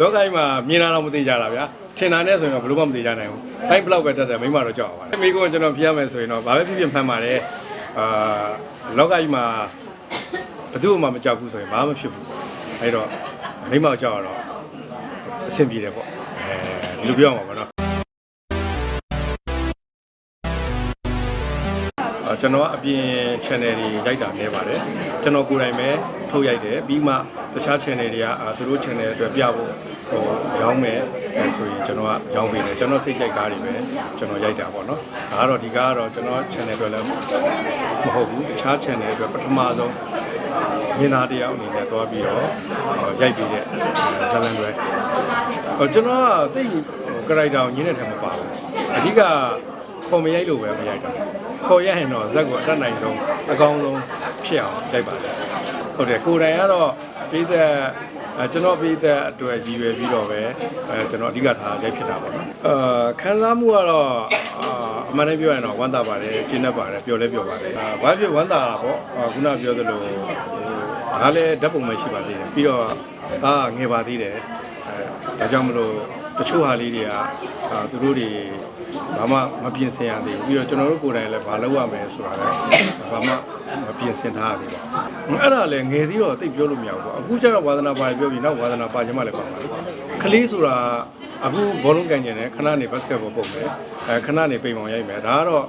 လောကကြီးမှာမြင်လာတော့မသိကြတာဗျာထင်တာနဲ့ဆိုရင်တော့ဘယ်လို့မှမသိကြနိုင်ဘူးတိုင်းဘလောက်ပဲတက်တယ်မိမတော့ကြောက်ပါတယ်မိကုန်းကျွန်တော်ပြရမယ်ဆိုရင်တော့ဘာပဲဖြစ်ဖြစ်မှန်ပါတယ်အာလောကကြီးမှာဘယ်သူမှမကြောက်ဘူးဆိုရင်ဘာမှမဖြစ်ဘူးအဲ့တော့မိမကြောက်ရတော့အဆင်ပြေတယ်ပေါ့အဲဒီလိုပြောရမှာပေါ့နော် ကျွန်တော်ကအပြင် channel တွေရိုက်တာနေပါတယ်ကျွန်တော်ကိုယ်တိုင်ပဲထုတ်ရိုက်တယ်ပြီးမှတခြား channel တွေကအာသူတို့ channel အတွက်ပြဖို့ဟိုရောင်းမယ်အဲဆိုရင်ကျွန်တော်ကရောင်းပေးတယ်ကျွန်တော်စိတ်ကြိုက်ကားတွေပဲကျွန်တော်ရိုက်တာပေါ့နော်ဒါကတော့ဒီကားကတော့ကျွန်တော် channel အတွက်လည်းမဟုတ်ဘူးတခြား channel အတွက်ပထမဆုံးမြင်သားတယောက်အနေနဲ့တွားပြီးတော့ရိုက်ပြီးတဲ့ဇာလန်တွေဟိုကျွန်တော်ကတိတ်ဟို character ကိုညင်းတဲ့ထက်မပါဘူးအဓိက ခေါ်မရိုက်လို့ပဲမရိုက်တာခေါ်ရရင်တော့ဇက်ကိုအတတ်နိုင်ဆုံးအကောင်းဆုံးဖြစ်အောင်ရိုက်ပါတယ်ဟုတ်တယ်ကိုယ်တိုင်ကတော့ပြီးတဲ့အဲကျွန်တော်ပြီးတဲ့အတွက်ရည်ရွယ်ပြီးတော့ပဲအဲကျွန်တော်အဓိကထားရိုက်ဖြစ်တာပေါ့နော်အာခံစားမှုကတော့အာအမှန်တမ်းပြောရင်တော့ဝမ်းသာပါတယ်ကျင်းတတ်ပါတယ်ပျော်လဲပျော်ပါတယ်အာဘာဖြစ်ဝမ်းသာတာပေါ့အာခုနပြောသလိုဟိုဒါလည်းဓာတ်ပုံပဲရှိပါသေးတယ်ပြီးတော့အာငယ်ပါသေးတယ်အဲဒါကြောင့်မလို့တချို့ဟာလေးတွေကအာသူတို့တွေ ဘာမှမပြင်ဆင်ရသေးဘူးပြီးတော့ကျွန်တော်တို့ကိုယ်တိုင်လည်းမလုပ်ရမယ်ဆိုတာလည်းဘာမှမပြင်ဆင်ထားရသေးဘူးအဲ့ဒါလည်းငယ်သေးတော့သိပ်ပြောလို့မရဘူးပေါ့အခုကျတော့ဝါသနာပါပြောပြီးနောက်ဝါသနာပါချင်မှလည်းပါမှာကလေးဆိုတာအခုဘောလုံးကန်ကျင်တယ်ခဏနေဘတ်စကတ်ဘောပုံမယ်အဲခဏနေပိန်ပေါင်ရိုက်မယ်ဒါကတော့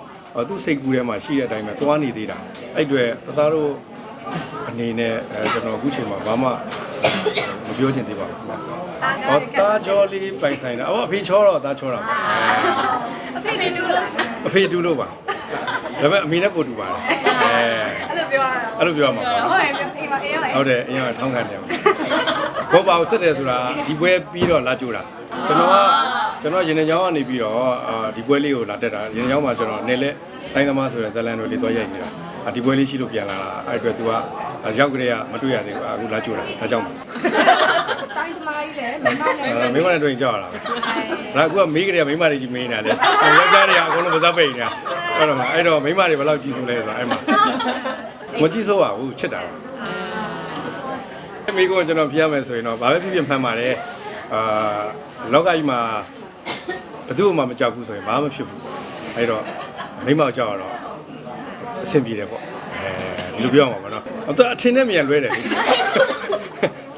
သူ့စိတ်ကူးထဲမှာရှိတဲ့အတိုင်းပဲသွားနေသေးတာအဲ့အတွေ့သသားတို့အနေနဲ့အဲကျွန်တော်အခုချိန်မှာဘာမှမ ပြောချင်သေးပါဘူး။ဟောတာချောလေးပိုင်ဆိုင်တာ။အော်အဖေချောတော့တာချောတာပါ။အဖေတူတူလို့အဖေတူလို့ပါဒါပေမဲ့အမေနဲ့ကိုတူပါတယ်အဲအဲ့လိုပြောရတာအဲ့လိုပြောရမှာပါဟုတ်ရဲ့အိမ်မှာအေးရတယ်ဟုတ်တယ်အရင်ကထောင်းခံတယ်ဘောပါကိုစစ်တယ်ဆိုတာဒီပွဲပြီးတော့လာကြိုးတာကျွန်တော်ကကျွန်တော်ရင်နေချောင်းကနေပြီးတော့အာဒီပွဲလေးကိုလာတက်တာရင်နေချောင်းမှာကျွန်တော်နေလက်တိုင်းသမားဆိုတဲ့ဇလန်တို့လေးသွားရိုက်နေတာအာဒီပွဲလေးရှိလို့ပြန်လာတာအဲ့အတွက် तू ကရောက်ကြတဲ့ကမတွေ့ရသေးဘူးအခုလာကြိုးတာဒါကြောင့်တို င်းသမားကြီးလည်းမမနဲ့အဲမိမနဲ့တွေ့ရင်ကြောက်ရတာပဲဒါအခုကမေးကြတယ်မိမတွေကြီးမေးနေတာလေယောက်ျားတွေကအကုန်လုံးမစားပိတ်နေတာဟုတ်တယ်မလားအဲ့တော့မိမတွေဘယ်လောက်ကြီးစိုးလဲဆိုတာအဲ့မှာမကြီးစိုးပါဘူးချစ်တာပါမိကောကျွန်တော်ပြရမယ်ဆိုရင်တော့ဘာပဲဖြစ်ဖြစ်မှန်ပါတယ်အာလောကကြီးမှာဘယ်သူမှမကြောက်ဘူးဆိုရင်ဘာမှမဖြစ်ဘူးအဲ့တော့မိမကြောက်ရတော့အဆင်ပြေတယ်ပေါ့အဲဒီလိုပြောရမှာပါနော်အတော့အထင်နဲ့မြန်လွဲတယ်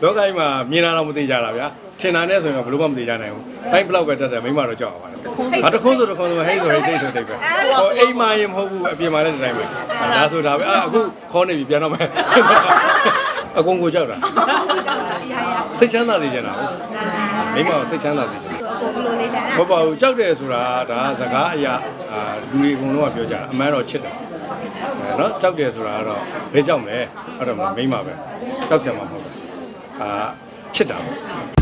လေလောကကြီးမှာမြင်လာတော့မသိကြတာဗျာထင်တာနဲ့ဆိုရင်တော့ဘယ်လို့မှမသိကြနိုင်ဘူးတိုင်းဘလောက်ပဲတက်တယ်မိမတော့ကြောက်ရပါတယ်ဟာတခုံးဆိုတခုံးဆိုဟိတ်ဆိုဟိတ်တိတ်ဆိုတိတ်ပဲဟောအိမ်မာရင်မဟုတ်ဘူးအပြင်မှာလည်းဒီတိုင်းပဲဒါဆိုဒါပဲအာအခုခေါ်နေပြီပြန်တော့မယ်အကုန်ကိုကြောက်တာကြောက်တာအရာရာစိတ်ချမ်းသာစေချင်တာဟုတ်မိမကိုစိတ်ချမ်းသာစေချင်တာကိုဘလိုလေးလဲမပေါ့ဘူးကြောက်တယ်ဆိုတာဒါကစကားအရာအာလူတွေအကုန်လုံးကပြောကြတာအမှန်တော့ချစ်တယ်အဲနော်ကြောက်တယ်ဆိုတာကတော့ဘယ်ကြောက်မလဲဟုတ်တယ်မလားမိမပဲကြောက်စရာမဟုတ်ဘူး အာချစ်တာပေါ့